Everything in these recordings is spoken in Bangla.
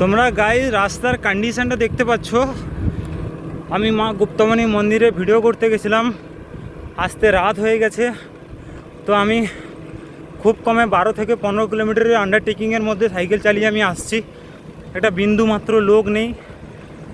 তোমরা গাই রাস্তার কন্ডিশনটা দেখতে পাচ্ছ। আমি মা গুপ্তমণি মন্দিরে ভিডিও করতে গেছিলাম। আসতে রাত হয়ে গেছে। তো আমি খুব কমে বারো থেকে পনেরো কিলোমিটারের আন্ডারটেকিংয়ের মধ্যে সাইকেল চালিয়ে আমি আসছি। একটা বিন্দু মাত্র লোক নেই।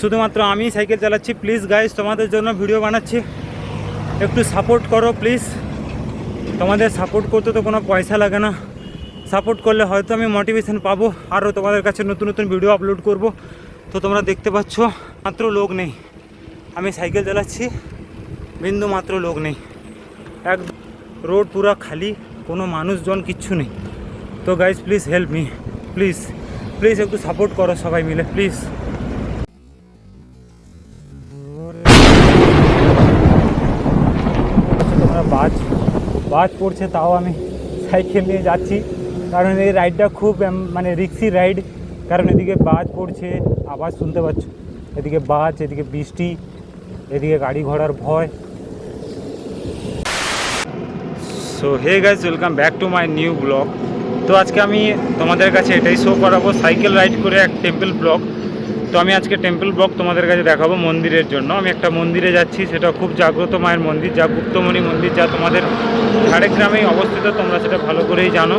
শুধুমাত্র আমি সাইকেল চালাচ্ছি। প্লিজ গাইজ তোমাদের জন্য ভিডিও বানাচ্ছি। একটু সাপোর্ট করো প্লিজ তোমাদের সাপোর্ট করতে তো কোনো পয়সা লাগে না। সাপোর্ট করলে হয়তো আমি মোটিভেশন পাবো। আরও তোমাদের কাছে নতুন নতুন ভিডিও আপলোড করব। তো তোমরা দেখতে পাচ্ছ, মাত্র লোক নেই। আমি সাইকেল চালাচ্ছি, বিন্দু মাত্র লোক নেই। এক রোড পুরা খালি, কোনো মানুষজন কিচ্ছু নেই। তো guys please help me please please একটু সাপোর্ট করো সবাই মিলে প্লিজ তোমরা বাজ বাজ পড়ছে, তাও আমি সাইকেল নিয়ে যাচ্ছি। কারণ এই রাইডটা খুব মানে রিক্সি রাইড কারণ এদিকে বাজ পড়ছে, আওয়াজ শুনতে পাচ্ছ। এদিকে বাজ, এদিকে বৃষ্টি, এদিকে গাড়ি ঘোড়ার ভয়। So hey guys welcome back to my new blog তো আজকে আমি তোমাদের কাছে এটাই শো করাবো সাইকেল রাইড করে এক টেম্পল ব্লগ তো আমি আজকে টেম্পল ব্লক তোমাদের কাছে দেখাবো মন্দিরের জন্য। আমি একটা মন্দিরে যাচ্ছি, সেটা খুব জাগ্রত মায়ের মন্দির, যা গুপ্তমণি মন্দির, যা তোমাদের ঝাড়গ্রামেই অবস্থিত, তোমরা সেটা ভালো করেই জানো।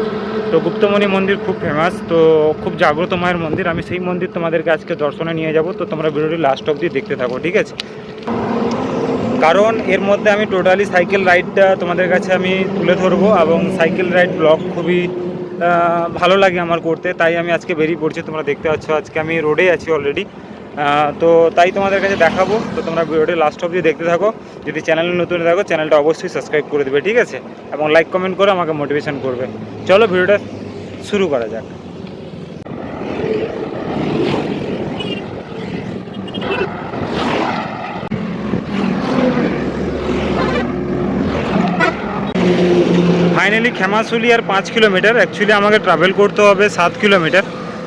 তো গুপ্তমণি মন্দির খুব ফেমাস তো খুব জাগ্রত মায়ের মন্দির। আমি সেই মন্দির তোমাদেরকে আজকে দর্শনে নিয়ে যাব, তো তোমরা ভিডিওটি লাস্ট অবধি দেখতে থাকো, ঠিক আছে? কারণ এর মধ্যে আমি টোটালি সাইকেল রাইডটা তোমাদের কাছে আমি তুলে ধরবো, এবং সাইকেল রাইড ব্লগ খুবই ভালো লাগে আমার করতে, তাই আমি আজকে বেরিয়ে পড়ছি, তোমরা দেখতে পাচ্ছ, আজকে আমি রোডে আছি অলরেডি তো তাই তোমাদের কাছে দেখাবো, তো তোমরা ভিডিওটি লাস্ট অবধি দেখতে থাকো, যদি চ্যানেলে নতুন থাকো চ্যানেলটা অবশ্যই সাবস্ক্রাইব করে দেবে, ঠিক আছে? এবং লাইক কমেন্ট করে আমাকে মোটিভেশন করবে। চলো ভিডিওটা শুরু করা যাক। ফাইনালি খেমাশুলি আর পাঁচ কিলোমিটার। অ্যাকচুয়ালি আমাকে ট্রাভেল করতে হবে সাত কিলোমিটার।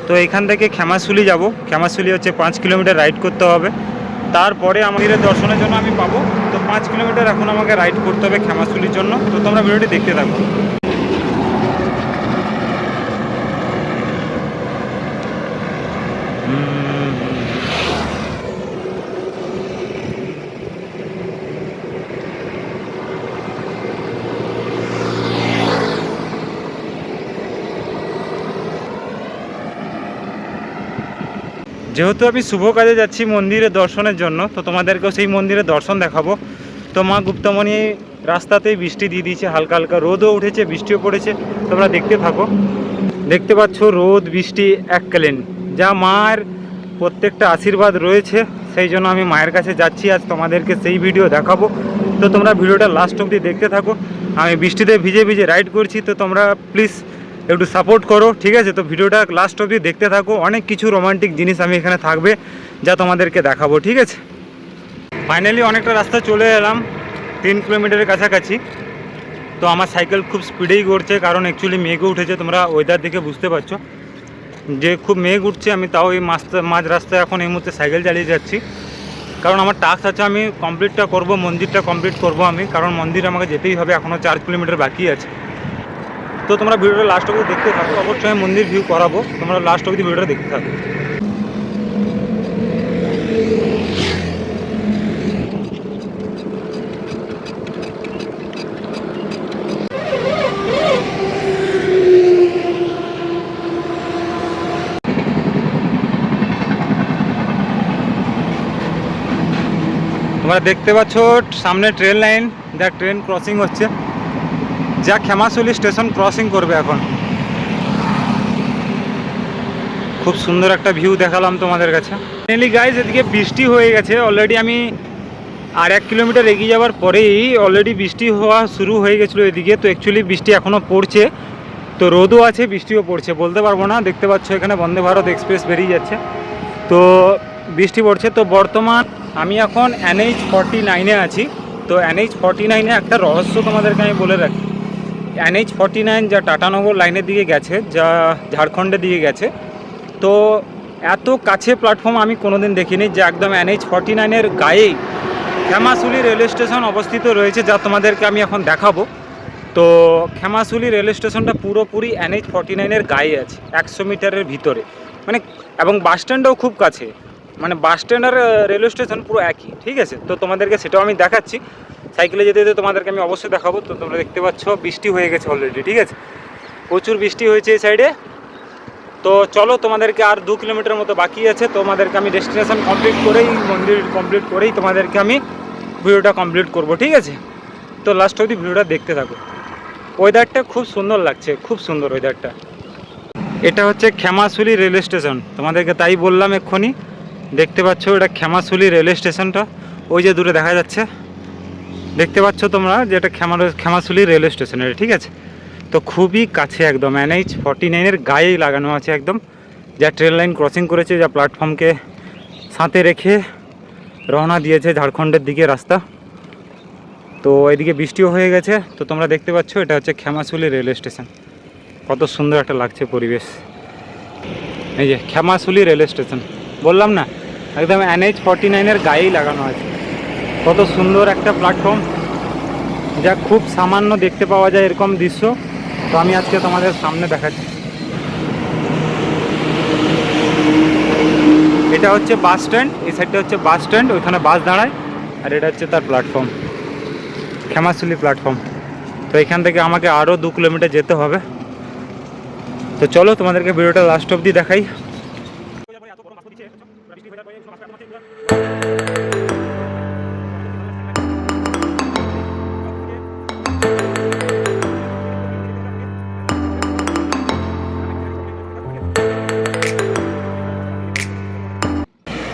তো এখান থেকে খেমাশুলি যাব। খেমাশুলি হচ্ছে পাঁচ কিলোমিটার রাইড করতে হবে। তারপরে আমাদের দর্শনের জন্য আমি পাবো। তো পাঁচ কিলোমিটার এখন আমাকে রাইড করতে হবে খেমাশুলির জন্য। তো তোমরা ভিডিওটি দেখতে থাকো। যেহেতু আমি শুভ কাজে যাচ্ছি মন্দিরে দর্শনের জন্য, তো তোমাদেরকেও সেই মন্দিরে দর্শন দেখাবো। তো মা গুপ্তমণি রাস্তাতেই বৃষ্টি দিয়ে দিয়েছে, হালকা হালকা রোদও উঠেছে, বৃষ্টিও পড়েছে, তোমরা দেখতে থাকো। দেখতে পাচ্ছ রোদ, বৃষ্টি এককালীন যা মায়ের প্রত্যেকটা আশীর্বাদ রয়েছে, সেই জন্য আমি মায়ের কাছে যাচ্ছি, আজ তোমাদেরকে সেই ভিডিও দেখাবো। তো তোমরা ভিডিওটা লাস্ট অবধি দেখতে থাকো, আমি বৃষ্টিতে ভিজে ভিজে রাইড করছি, তো তোমরা প্লিজ একটু সাপোর্ট করো, ঠিক আছে? তো ভিডিওটা লাস্ট অবধি দেখতে থাকো। অনেক কিছু রোমান্টিক জিনিস আমি এখানে থাকবে, যা তোমাদেরকে দেখাবো, ঠিক আছে? ফাইনালি অনেকটা রাস্তা চলে এলাম, তিন কিলোমিটারের কাছাকাছি। তো আমার সাইকেল খুব স্পিডেই ঘুরছে, কারণ অ্যাকচুয়ালি মেঘও উঠেছে, তোমরা ওয়েদার দেখে বুঝতে পারছ। যে খুব মেঘ উঠছে, আমি তাও এই মাঝ মাঝ রাস্তায় এখন এই মুহূর্তে সাইকেল চালিয়ে যাচ্ছি। কারণ আমার টাস্ক আছে, আমি কমপ্লিটটা করব, মন্দিরটা কমপ্লিট করব আমি, কারণ মন্দির আমাকে যেতেই হবে এখনও চার কিলোমিটার বাকি আছে। তো তোমরা ভিডিওটা লাস্ট অবধি দেখতে থাকো। অবশ্যই আমি মন্দির ভিউ করাবো। তোমরা লাস্ট অবধি ভিডিওটা দেখতে থাকো। তোমরা দেখতে পাচ্ছ, সামনে ট্রেন লাইন যা ট্রেন ক্রসিং হচ্ছে। যা খেমাশুলি স্টেশন ক্রসিং করবে এখন। খুব সুন্দর একটা ভিউ দেখালাম তোমাদের কাছে। ফাইনালি গাইজ এদিকে বৃষ্টি হয়ে গেছে। অলরেডি আমি আর এক কিলোমিটার এগিয়ে যাওয়ার পরেই অলরেডি বৃষ্টি হওয়া শুরু হয়ে গেছিল এদিকে। তো অ্যাকচুয়ালি বৃষ্টি এখনও পড়ছে। তো রোদও আছে, বৃষ্টিও পড়ছে। বলতে পারব না। দেখতে পাচ্ছ এখানে বন্দে ভারত এক্সপ্রেস বেরিয়ে যাচ্ছে। তো বৃষ্টি পড়ছে। তো বর্তমান আমি এখন এনএইচ ফর্টি নাইনে আছি। তো এনএইচ ফর্টি নাইনে একটা রহস্য তোমাদেরকে আমি বলে রাখি। এনএইচ ফর্টি নাইন যা টাটানগর লাইনের দিকে গেছে, যা ঝাড়খণ্ডের দিকে গেছে। তো এত কাছে প্ল্যাটফর্ম আমি কোনোদিন দেখিনি যে একদম এনএইচ ফর্টি নাইনের গায়েই খেমাশুলি রেলওয়ে স্টেশন অবস্থিত রয়েছে যা তোমাদেরকে আমি এখন দেখাবো। তো খেমাশুলি রেলওয়ে স্টেশনটা পুরোপুরি এনএইচ ফর্টি নাইনের গায়ে আছে, একশো মিটারের ভিতরে। মানে এবং বাস স্ট্যান্ডও খুব কাছে। মানে বাস স্ট্যান্ড আর রেলওয়ে স্টেশন পুরো একই, ঠিক আছে? তো তোমাদেরকে সেটাও আমি দেখাচ্ছি। সাইকেলে যেতে যেতে তোমাদেরকে আমি অবশ্যই দেখাবো। তো তোমরা দেখতে পাচ্ছ, বৃষ্টি হয়ে গেছে অলরেডি ঠিক আছে? প্রচুর বৃষ্টি হয়েছে এই সাইডে তো চলো, তোমাদেরকে আর দু কিলোমিটার মতো বাকি আছে। তোমাদেরকে আমি ডেস্টিনেশন কমপ্লিট করেই, মন্দির কমপ্লিট করেই তোমাদেরকে আমি ভিডিওটা কমপ্লিট করব, ঠিক আছে? তো লাস্ট অবধি ভিডিওটা দেখতে থাকো। ওয়েদারটা খুব সুন্দর লাগছে, খুব সুন্দর ওয়েদারটা এটা হচ্ছে ক্ষেমাশুলি রেলওয়ে স্টেশন তোমাদেরকে তাই বললাম এক্ষুনি। দেখতে পাচ্ছ, এটা ক্ষেমাশুলি রেলওয়ে স্টেশনটা ওই যে দূরে দেখা যাচ্ছে। দেখতে পাচ্ছ তোমরা যে এটা ক্ষেমা ক্ষেমাশুলি রেলওয়ে স্টেশন ঠিক আছে? তো খুবই কাছে একদম এনএইচ ফর্টি নাইনের গায়েই লাগানো আছে একদম। যা ট্রেন লাইন ক্রসিং করেছে, যা প্ল্যাটফর্মকে সাঁতে রেখে রওনা দিয়েছে ঝাড়খণ্ডের দিকে রাস্তা। তো এদিকে বৃষ্টিও হয়ে গেছে। তো তোমরা দেখতে পাচ্ছ, এটা হচ্ছে ক্ষেমাশুলি রেলওয়ে স্টেশন। কত সুন্দর একটা লাগছে পরিবেশ। এই যে ক্ষেমাশুলি রেলওয়ে স্টেশন। বললাম না, একদম এনএইচ ফর্টি নাইনের গায়েই লাগানো আছে। কত সুন্দর একটা প্ল্যাটফর্ম যা খুব সামান্য দেখতে পাওয়া যায় এরকম দৃশ্য। তো আমি আজকে তোমাদের সামনে দেখাচ্ছি। এটা হচ্ছে বাস স্ট্যান্ড এই সাইডটা হচ্ছে বাস স্ট্যান্ড ওইখানে বাস দাঁড়ায়, আর এটা হচ্ছে তার প্ল্যাটফর্ম ক্ষেমাশুলি প্ল্যাটফর্ম তো এখান থেকে আমাকে আরও দু কিলোমিটার যেতে হবে। তো চলো তোমাদেরকে ভিডিওটা লাস্ট অবধি দেখাই।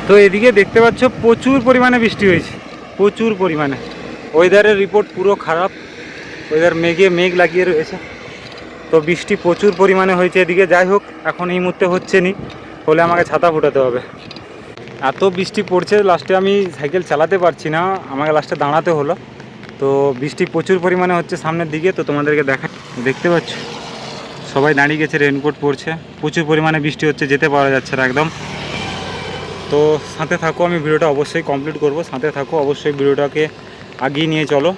তো এদিকে দেখতে পাচ্ছ প্রচুর পরিমাণে বৃষ্টি হয়েছে। প্রচুর পরিমাণে। ওয়েদারের রিপোর্ট পুরো খারাপ। ওয়েদার মেঘে মেঘ লাগিয়ে রয়েছে। তো বৃষ্টি প্রচুর পরিমাণে হয়েছে এদিকে। যাই হোক, এখন এই মুহূর্তে হচ্ছে নি। হলে আমাকে ছাতা ফোটাতে হবে। এত বৃষ্টি পড়ছে লাস্টে আমি সাইকেল চালাতে পারছি না। আমাকে লাস্টে দাঁড়াতে হলো। তো বৃষ্টি প্রচুর পরিমাণে হচ্ছে সামনের দিকে। তো তোমাদেরকে দেখা, দেখতে পাচ্ছ? সবাই দাঁড়িয়ে গেছে রেনকোট পরছে। প্রচুর পরিমাণে বৃষ্টি হচ্ছে, যেতে পারা যাচ্ছে না একদম। তো সাথে থাকো, আমি ভিডিওটা অবশ্যই কমপ্লিট করব। সাথে থাকো, অবশ্যই ভিডিওটাকে আগিয়ে নিয়ে চলো।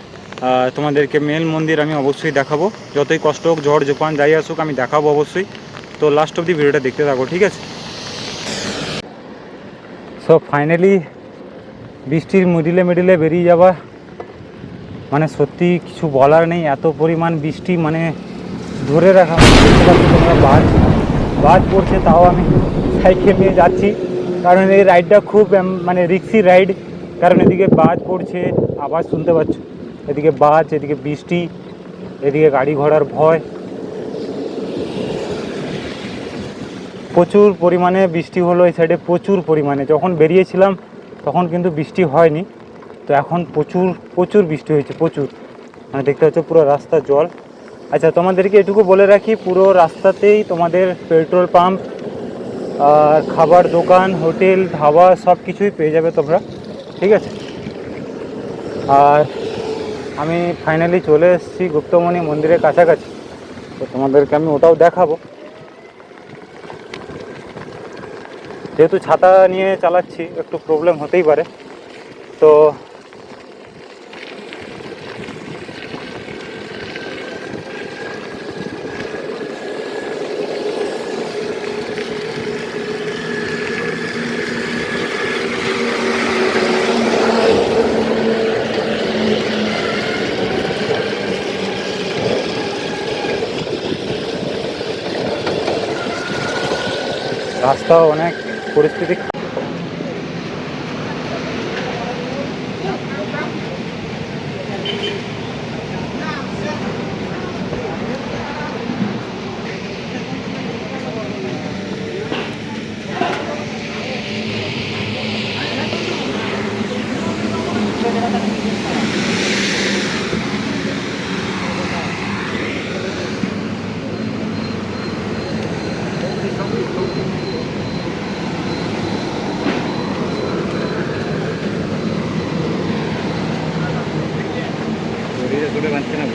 তোমাদেরকে মেল মন্দির আমি অবশ্যই দেখাবো। যতই কষ্ট হোক, ঝড়, জোপান যাই আসুক, আমি দেখাবো অবশ্যই। তো লাস্ট অবধি ভিডিওটা দেখতে থাকো, ঠিক আছে? সো ফাইনালি বৃষ্টির মিডিলে মিডিলে বেরিয়ে যাওয়া। মানে সত্যি কিছু বলার নেই, এত পরিমাণ বৃষ্টি মানে ধরে রাখা। তোমরা বাজ পড়ছে, তাও আমি সাইকেল নিয়ে যাচ্ছি। কারণ এই রাইডটা খুব মানে রিক্সি রাইড কারণ এদিকে বাজ পড়ছে, আওয়াজ শুনতে পাচ্ছ। এদিকে বাজ, এদিকে বৃষ্টি, এদিকে গাড়ি ঘোড়ার ভয়। প্রচুর পরিমাণে বৃষ্টি হলো এই সাইডে প্রচুর পরিমাণে। যখন বেরিয়েছিলাম, তখন কিন্তু বৃষ্টি হয়নি। তো এখন প্রচুর প্রচুর বৃষ্টি হয়েছে, প্রচুর। মানে দেখতে হচ্ছে পুরো রাস্তা জল। আচ্ছা তোমাদেরকে এটুকু বলে রাখি, পুরো রাস্তাতেই তোমাদের পেট্রোল পাম্প আর খাবার দোকান, হোটেল, ধাবা সব কিছুই পেয়ে যাবে তোমরা, ঠিক আছে? আর আমি ফাইনালি চলে এসেছি গুপ্তমণি মন্দিরের কাছাকাছি। তো তোমাদেরকে আমি ওটাও দেখাবো। যেহেতু ছাতা নিয়ে চালাচ্ছি, একটু প্রবলেম হতেই পারে। তো রাস্তা অনেক পরিস্থিতি খা-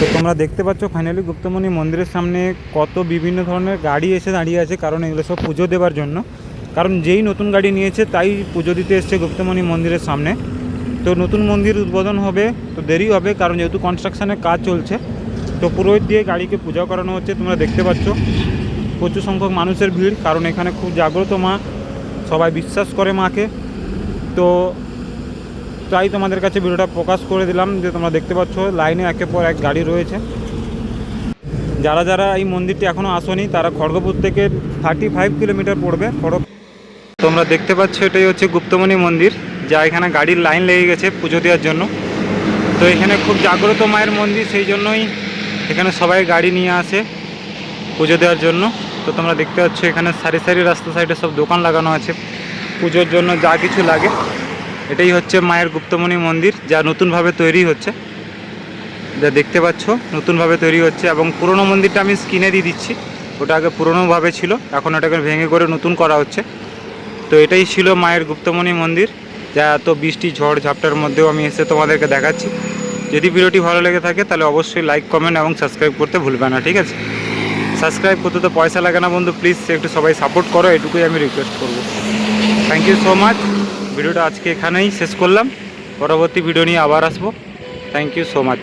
তো তোমরা দেখতে পাচ্ছ ফাইনালি গুপ্তমণি মন্দিরের সামনে কত বিভিন্ন ধরনের গাড়ি এসে দাঁড়িয়ে আছে, কারণ এগুলো সব পুজো দেওয়ার জন্য। কারণ যেই নতুন গাড়ি নিয়েছে, তাই পুজো দিতে এসছে গুপ্তমণি মন্দিরের সামনে। তো নতুন মন্দির উদ্বোধন হবে, তো দেরি হবে, কারণ যেহেতু কনস্ট্রাকশনের কাজ চলছে, তো পুরোহিত দিয়ে গাড়িকে পূজা করানো হচ্ছে, তোমরা দেখতে পাচ্ছ। প্রচুর সংখ্যক মানুষের ভিড়, কারণ এখানে খুব জাগ্রত মা, সবাই বিশ্বাস করে মাকে। তো তাই তোমাদের কাছে ভিডিওটা প্রকাশ করে দিলাম যে তোমরা দেখতে পাচ্ছ, লাইনে একের পর এক গাড়ি রয়েছে। যারা যারা এই মন্দিরটি এখনও আসনি, তারা খড়গপুর থেকে থার্টি ফাইভ কিলোমিটার পড়বে। খড়গ তোমরা দেখতে পাচ্ছ, এটাই হচ্ছে গুপ্তমণি মন্দির, যা এখানে গাড়ির লাইন লেগে গেছে পুজো দেওয়ার জন্য। তো এখানে খুব জাগ্রত মায়ের মন্দির, সেই জন্যই এখানে সবাই গাড়ি নিয়ে আসে পুজো দেওয়ার জন্য। তো তোমরা দেখতে পাচ্ছ, এখানে সারি সারি রাস্তা সাইডে সব দোকান লাগানো আছে। পুজোর জন্য যা কিছু লাগে। এটাই হচ্ছে মায়ের গুপ্তমণি মন্দির, যা নতুনভাবে তৈরি হচ্ছে। যা দেখতে পাচ্ছ, নতুনভাবে তৈরি হচ্ছে এবং পুরনো মন্দিরটা আমি স্ক্রিনে দিয়ে দিচ্ছি। ওটা আগে পুরনোভাবে ছিল, এখন ওটাকে ভেঙে করে নতুন করা হচ্ছে। তো এটাই ছিল মায়ের গুপ্তমণি মন্দির। যা এত বৃষ্টি, ঝড়, ঝাপটার মধ্যেও আমি এসে তোমাদেরকে দেখাচ্ছি। যদি ভিডিওটি ভালো লেগে থাকে, তাহলে অবশ্যই লাইক কমেন্ট এবং সাবস্ক্রাইব করতে ভুলবে না, ঠিক আছে? সাবস্ক্রাইব করতে তো পয়সা লাগে না বন্ধু প্লিজ একটু সবাই সাপোর্ট করো, এটুকুই আমি রিকোয়েস্ট করব। থ্যাংক ইউ সো মাচ ভিডিওটা আজকে এখানেই শেষ করলাম। পরবর্তী ভিডিও নিয়ে আবার আসব। Thank you so much